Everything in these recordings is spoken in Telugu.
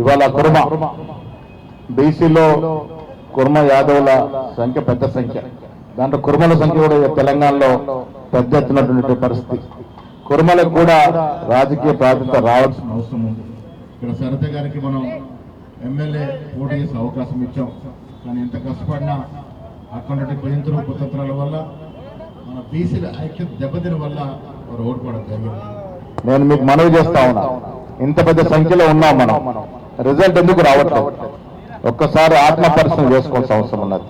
ఇవాళ కుర్మ. బీసీలో కుర్మ యాదవుల సంఖ్య పెద్ద సంఖ్య. దాంట్లో కుర్మల సంఖ్య కూడా తెలంగాణలో పెద్ద ఎత్తునటువంటి పరిస్థితి. కుర్మలకు కూడా రాజకీయ ప్రాధాన్యత రావాల్సిన అవసరం ఉంది. ఇక్కడ సరిత గారికి మనం ఎమ్మెల్యే పోటీ చేసే అవకాశం ఇచ్చాం. కానీ ఎంత కష్టపడినా అక్కడ భయంతులు కుతంత్రాల వల్ల మన బీసీల ఐక్యత దెబ్బతిన వల్ల వారు ఓడిపోవడం జరిగింది. నేను మీకు మనవి చేస్తా ఉన్నా. ఇంత పెద్ద సంఖ్యలో ఉన్నాం మనం. రిజల్ట్ ఎందుకు రావట్లేదు? ఒక్కసారి ఆత్మ పరిశ్రమ చేసుకోవాల్సిన అవసరం ఉన్నది.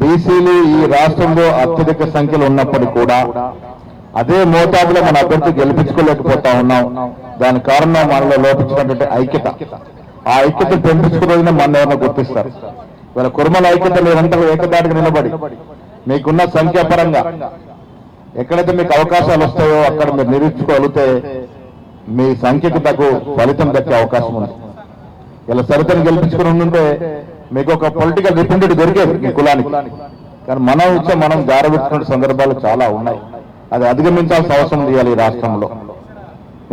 బీసీలు ఈ రాష్ట్రంలో అత్యధిక సంఖ్యలో ఉన్నప్పటికీ కూడా అదే మోతాదులో మన అభ్యర్థి గెలిపించుకోలేకపోతా ఉన్నాం. దాని కారణం మనలో లోపించినటువంటి ఐక్యత. ఆ ఐక్యత పెంపించుకున్న మన ఎవరిని గుర్తిస్తారు. ఇవాళ కుర్మల ఐక్యత మీరంతా ఏకదాటికి నిలబడి మీకున్న సంఖ్యాపరంగా ఎక్కడైతే మీకు అవకాశాలు వస్తాయో అక్కడ మీరు నిరూపించుకోగలిగితే మీ సంఖ్యకు ఫలితం దక్కే అవకాశం ఉంది. ఇలా సరితను గెలిపించుకుని ఉంటే మీకు ఒక పొలిటికల్ రిప్రజెంటేటివ్ దొరికేది మీ కులానికి. కానీ మనం ఇచ్చే మనం గారబెట్టుకున్న సందర్భాలు చాలా ఉన్నాయి. అది అధిగమించాల్సిన అవసరం ఇవ్వాలి ఈ రాష్ట్రంలో.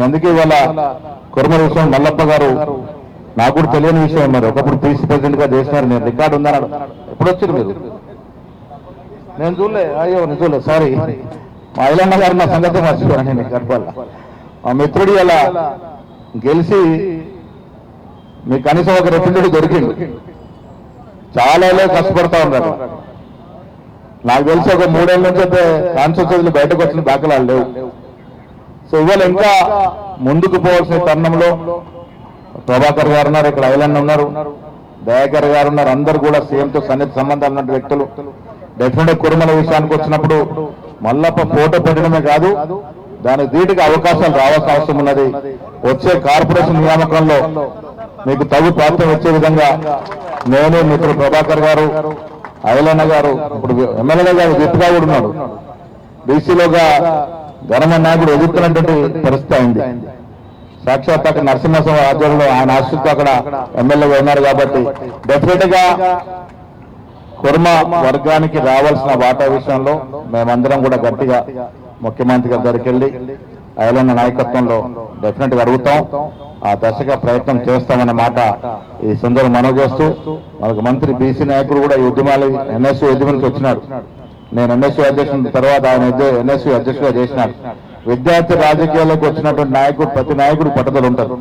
అందుకే ఇవాళ కుర్మ విషయం మల్లప్ప గారు నాకు కూడా తెలియని విషయం మరి. ఒకప్పుడు పీసీ ప్రెసిడెంట్గా చేసినారు నేను రికార్డు ఉందన్నాడు. ఎప్పుడు వచ్చారు మీరు? నేను చూడలే అయ్యో నేను చూడలేదు సారీ మా ఐలన్న గారు నా సంగతి మర్చిపోయాను నేను గర్భాల మా మిత్రుడు ఇలా గెలిచి మీకు కనీసం ఒక రిప్రజెంటేటివ్ దొరికింది చాలా కష్టపడతా ఉన్నారు నాకు తెలిసి ఒక మూడేళ్ళ నుంచి అయితే కాన్స్టిట్యూన్సీలు బయటకు వచ్చిన దాఖలాలు లేవు. సో ఇవాళ ఇంకా ముందుకు పోవాల్సిన తరుణంలో ప్రభాకర్ గారు ఉన్నారు ఇక్కడ ఐలన్న ఉన్నారు. దయాకర్ గారు ఉన్నారు అందరు కూడా సీఎంతో సన్నిహిత సంబంధాలు ఉన్న వ్యక్తులు. డెఫినెట్ కురుమల విషయానికి వచ్చినప్పుడు మల్లప్ప ఫోటో పెట్టడమే కాదు దానికి ధీటుగా అవకాశాలు రావాల్సిన అవసరం ఉన్నది. వచ్చే కార్పొరేషన్ నియామకంలో మీకు తగు ప్రాప్తం వచ్చే విధంగా నేను మిత్రుడు ప్రభాకర్ గారు ఐలన్న గారు ఇప్పుడు ఎమ్మెల్యే గారు విప్గా కూడా ఉన్నాడు. బీసీలోగా ఘనమ నాయకుడు ఎదుర్కొన్నటువంటి పరిస్థితి అయింది. సాక్షాత్ అక్కడ నరసింహస్వామి ఆధ్వర్యంలో ఆయన ఆశిస్తూ అక్కడ ఎమ్మెల్యేగా ఉన్నారు కాబట్టి డెఫినెట్గా కుర్మ వర్గానికి రావాల్సిన వాటా విషయంలో మేమందరం కూడా గట్టిగా ముఖ్యమంత్రి గారి దగ్గరికి వెళ్ళి నాయకత్వంలో డెఫినెట్గా అడుగుతాం. ఆ దశగా ప్రయత్నం చేస్తామన్న మాట ఈ సందర్భం మనవి చేస్తూ మనకు మంత్రి బీసీ నాయకుడు కూడా ఈ ఉద్యమాలు ఎన్ఎస్యూ ఉద్యమం వచ్చినాడు. నేను ఎన్ఎస్యూ అధ్యక్షుడి తర్వాత ఆయన ఎన్ఎస్యూ అధ్యక్షుడిగా చేసినాడు. విద్యార్థి రాజకీయాల్లోకి వచ్చినటువంటి నాయకుడు ప్రతి నాయకుడు పట్టుదల ఉంటారు